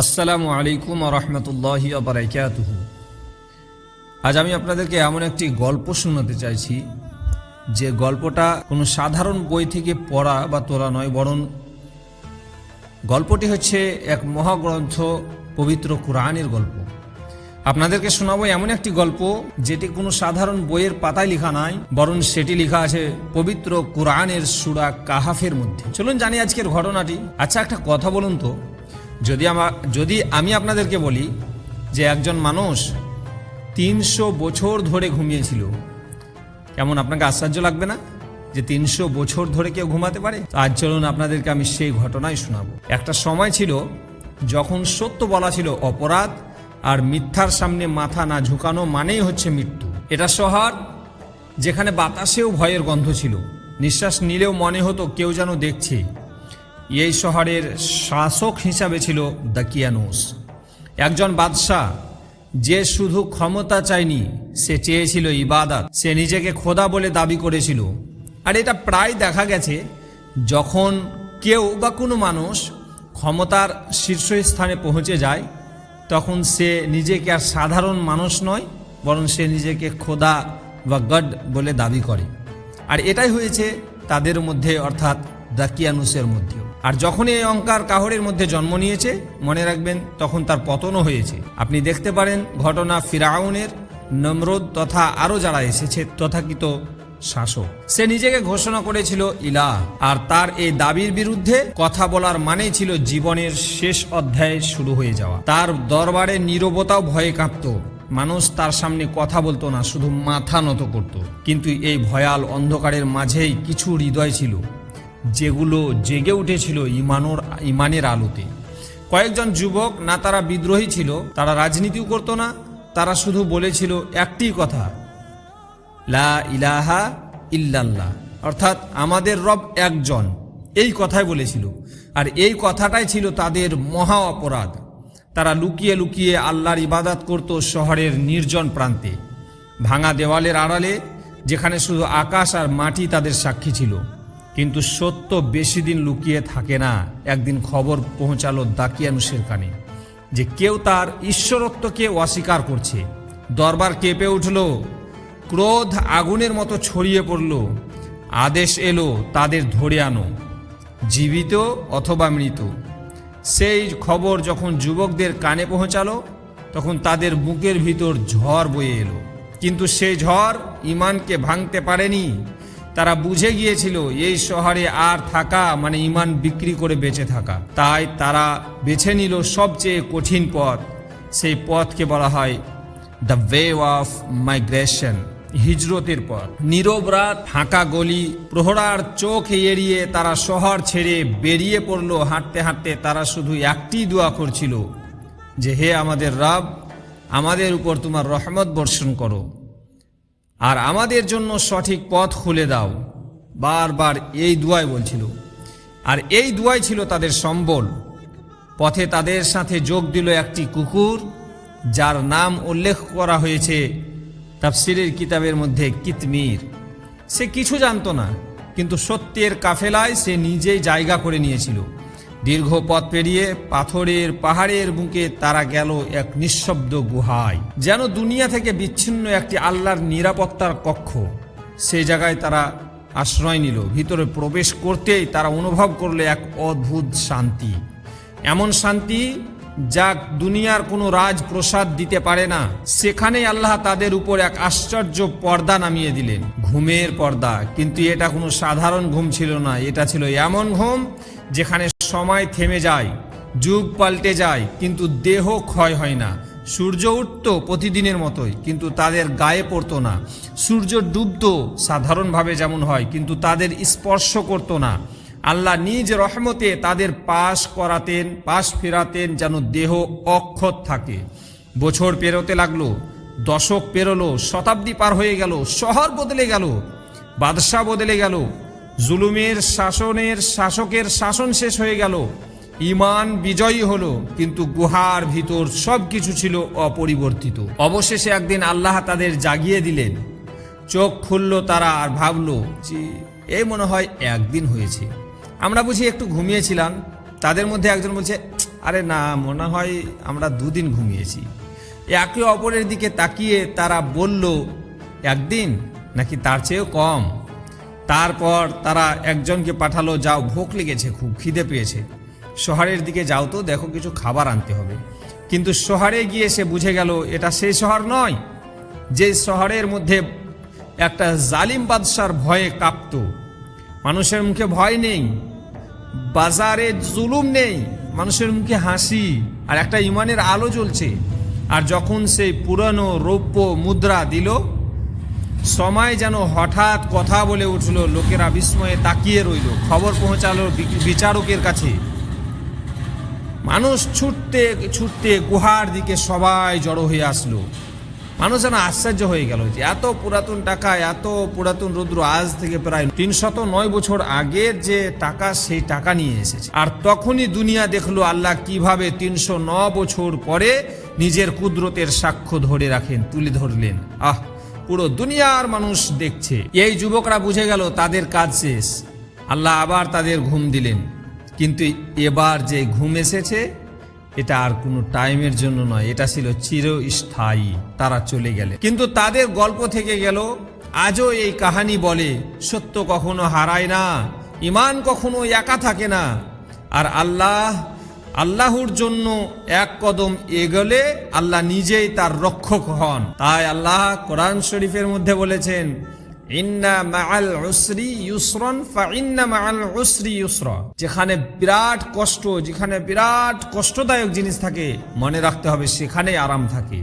আসসালামু আলাইকুম রহমতুল্লাহি বারাকাতুহ। আজ আমি আপনাদেরকে এমন একটি গল্প শোনাতে চাইছি, যে গল্পটা কোনো সাধারণ বই থেকে পড়া বা তোলা নয়, বরং গল্পটি হচ্ছে এক মহাগ্রন্থ পবিত্র কোরআনের গল্প। আপনাদেরকে শোনাবো এমন একটি গল্প, যেটি কোনো সাধারণ বইয়ের পাতায় লেখা নাই, বরং সেটি লেখা আছে পবিত্র কোরআনের সুরা কাহাফের মধ্যে। চলুন জানি আজকের ঘটনাটি। আচ্ছা একটা কথা বলুন তো। যদি আমার যদি আমি আপনাদেরকে বলি যে একজন মানুষ তিনশো বছর ধরে ঘুমিয়েছিল, কেমন আপনাকে আশ্চর্য লাগবে না? যে তিনশো বছর ধরে কেউ ঘুমাতে পারে? আজ চলুন আপনাদেরকে আমি সেই ঘটনাই শোনাবো। একটা সময় ছিল যখন সত্য বলা ছিল অপরাধ আর মিথ্যার সামনে মাথা না ঝুঁকানো মানেই হচ্ছে মৃত্যু। এটা শহর যেখানে বাতাসেও ভয়ের গন্ধ ছিল। নিঃশ্বাস নিলেও মনে হতো কেউ যেন দেখছে। এই শহরের শাসক হিসাবে ছিল দাকিয়ানুস। একজন বাদশাহ, যে শুধু ক্ষমতা চায়নি, সে চেয়েছিল ইবাদাত, সে নিজেকে খোদা বলে দাবি করেছিল। আর এটা প্রায় দেখা গেছে, যখন কেউ বা কোনো মানুষ ক্ষমতার শীর্ষস্থানে পৌঁছে যায়, তখন সে নিজেকে আর সাধারণ মানুষ নয়, বরং সে নিজেকে খোদা বা গড বলে দাবি করে। আর এটাই হয়েছে তাদের মধ্যে, অর্থাৎ দাকিয়ানুসের মধ্যেও। আর যখন এই অঙ্কার কাহরের মধ্যে জন্ম নিয়েছে, মনে রাখবেন তখন তার পতনও হয়েছে। আপনি দেখতে পারেন ঘটনা ফিরাউনের, নমরুদ তথা আরও যারা এসেছে তথাকিত শাসক। সে নিজেকে ঘোষণা করেছিল ইলা আর তার এই দাবির বিরুদ্ধে কথা বলার মানেই ছিল জীবনের শেষ অধ্যায় শুরু হয়ে যাওয়া। তার দরবারে নীরবতাও ভয়ে কাঁপত। মানুষ তার সামনে কথা বলতো না, শুধু মাথা নত করত। কিন্তু এই ভয়াল অন্ধকারের মাঝেই কিছু হৃদয় ছিল। যেগুলো জেগে উঠেছিল ইমানোর, ইমানের আলোতে। কয়েকজন যুবক না তারা বিদ্রোহী ছিল, তারা রাজনীতিও করতো না, তারা শুধু বলেছিল একটি কথা, লা ইলাহা ইল্লাল্লাহ। অর্থাৎ আমাদের রব একজন, এই কথাই বলেছিল। আর এই কথাটাই ছিল তাদের মহা অপরাধ। তারা লুকিয়ে লুকিয়ে আল্লাহর ইবাদাত করত শহরের নির্জন প্রান্তে, ভাঙা দেওয়ালের আড়ালে, যেখানে শুধু আকাশ আর মাটি তাদের সাক্ষী ছিল। কিন্তু সত্য বেশি দিন লুকিয়ে থাকে না। একদিন খবর পৌঁছালো দাকিয়ানুষের কানে যে কেউ তার ঈশ্বরত্বকে অস্বীকার করছে। দরবার কেঁপে উঠল, ক্রোধ আগুনের মতো ছড়িয়ে পড়ল। আদেশ এলো তাদের ধরে আনো, জীবিত অথবা মৃত। সেই খবর যখন যুবকদের কানে পৌঁছালো, তখন তাদের বুকের ভিতর ঝড় বয়ে এলো। কিন্তু সেই ঝড় ইমানকে ভাঙতে পারেনি তারা বুঝে গিয়েছিল, এই শহরে আর থাকা মানে ইমান বিক্রি করে বেঁচে থাকা। তাই তারা বেছে নিল সবচেয়ে কঠিন পথ। সেই পথকে বলা হয় দ্য ওয়ে অফ মাইগ্রেশন হিজরতের পথ। নীরব রাত ফাঁকা গলি, প্রহরার চোখ এড়িয়ে তারা শহর ছেড়ে বেরিয়ে পড়ল। হাঁটতে হাঁটতে তারা শুধু একটি দোয়া করছিল, যে, হে আমাদের রব, আমাদের উপর তোমার রহমত বর্ষণ করো। আর আমাদের জন্য সঠিক পথ খুলে দাও। বারবার এই দুয়াই বলছিল। আর এই দুয়াই ছিল তাদের সম্বল। পথে তাদের সাথে যোগ দিল একটি কুকুর, যার নাম উল্লেখ করা হয়েছে তাফসিরের কিতাবের মধ্যে কিতমির। সে কিছু জানতো না, কিন্তু সত্যের কাফেলায় সে নিজেই জায়গা করে নিয়েছিল। দীর্ঘ পথ পেরিয়ে পাথরের পাহাড়ের বুকে তারা গেল এক নিঃশব্দ গুহায়। যেন দুনিয়া থেকে বিচ্ছিন্ন একটি আল্লাহর নিরাপত্তার কক্ষ। সে জায়গায় তারা আশ্রয় নিল। ভিতরে প্রবেশ করতেই তারা অনুভব করলে এক অদ্ভুত শান্তি। এমন শান্তি যা দুনিয়ার কোনো রাজপ্রসাদ দিতে পারে না। সেখানে আল্লাহ তাদের উপর এক আশ্চর্য পর্দা নামিয়ে দিলেন। ঘুমের পর্দা। কিন্তু এটা কোনো সাধারণ ঘুম ছিল না। এটা ছিল এমন ঘুম যেখানে সময় থেমে যায়, যুগ পাল্টে যায়, কিন্তু দেহ ক্ষয় হয় না। সূর্য উঠত প্রতিদিনের মতোই, কিন্তু তাদের গায়ে পড়তো না। সূর্য ডুবত সাধারণভাবে যেমন হয়, কিন্তু তাদের স্পর্শ করতো না। আল্লাহ নিজ রহমতে তাদের পাশ করাতেন, পাশ ফেরাতেন, যেন দেহ অক্ষত থাকে। বছর পেরোতে লাগল, দশক পেরোলো, শতাব্দী পার হয়ে গেল, শহর বদলে গেল, বাদশাহ বদলে গেল জুলুমের শাসনের শাসকের শাসন শেষ হয়ে গেল। ইমান বিজয়ী হলো, কিন্তু গুহার ভিতর সব কিছু ছিল অপরিবর্তিত। অবশেষে একদিন আল্লাহ তাদের জাগিয়ে দিলেন। চোখ খুলল তারা আর ভাবলো যে এই মনে হয় একদিন হয়েছে। আমরা বুঝি একটু ঘুমিয়েছিলাম। তাদের মধ্যে একজন বলছে, আরে না, মনে হয় আমরা দুদিন ঘুমিয়েছি। একে অপরের দিকে তাকিয়ে তারা বলল, একদিন? নাকি তার চেয়েও কম? তারপর তারা একজনকে পাঠালো, যাও ভোক লেগেছে, খুব খিদে পেয়েছে। শহরের দিকে যাও তো, দেখো কিছু খাবার আনতে হবে। কিন্তু শহরে গিয়ে সে বুঝে গেল, এটা সেই শহর নয়। যে শহরের মধ্যে একটা জালিম বাদশার ভয়ে কাঁপত। মানুষের মুখে ভয় নেই, বাজারে জুলুম নেই, মানুষের মুখে হাসি, আর একটা ইমানের আলো জ্বলছে। আর যখন সেই পুরনো রৌপ্য মুদ্রা দিল সময় যেন হঠাৎ কথা বলে উঠল, লোকেরা বিস্ময়ে তাকিয়ে রইল। খবর পৌঁছালো বিচারকের কাছে। মানুষ ছুটতে ছুটতে গুহার দিকে সবাই জড়ো হয়ে আসলো। মানুষ যেন আশ্চর্য হয়ে গেল যে এত পুরাতন টাকা এত পুরাতন রুদ্র আজ থেকে প্রায় তিনশত নয় বছর আগের যে টাকা, সেই টাকা নিয়ে এসেছে। আর তখনই দুনিয়া দেখল আল্লাহ কীভাবে তিনশো ন বছর পরে নিজের কুদরতের সাক্ষ্য ধরে রাখেন, তুলে ধরলেন। আহ! পুরো দুনিয়ার মানুষ দেখছে। এই যুবকরা বুঝে গেল তাদের কাজ শেষ। আল্লাহ আবার তাদের ঘুম দিলেন। কিন্তু এবার যে ঘুম এসেছে, এটা আর কোনো টাইমের জন্য নয়। এটা ছিল চিরস্থায়ী। তারা চলে গেলে। কিন্তু তাদের গল্প থেকে গেল, আজও এই কাহানি বলে, সত্য কখনো হারায় না ইমান কখনো একা থাকে না। আর আল্লাহ আল্লাহর জন্য এক কদম এগোলে আল্লাহ নিজেই তার রক্ষক হন। তাই আল্লাহ কোরআন শরীফের মধ্যে বলেছেন, ইন্না মাআল উসরি ইউসরন ফা ইন্না মাআল উসরি যেখানে বিরাট কষ্ট, যেখানে বিরাট কষ্টদায়ক জিনিস থাকে, মনে রাখতে হবে সেখানেই আরাম থাকে।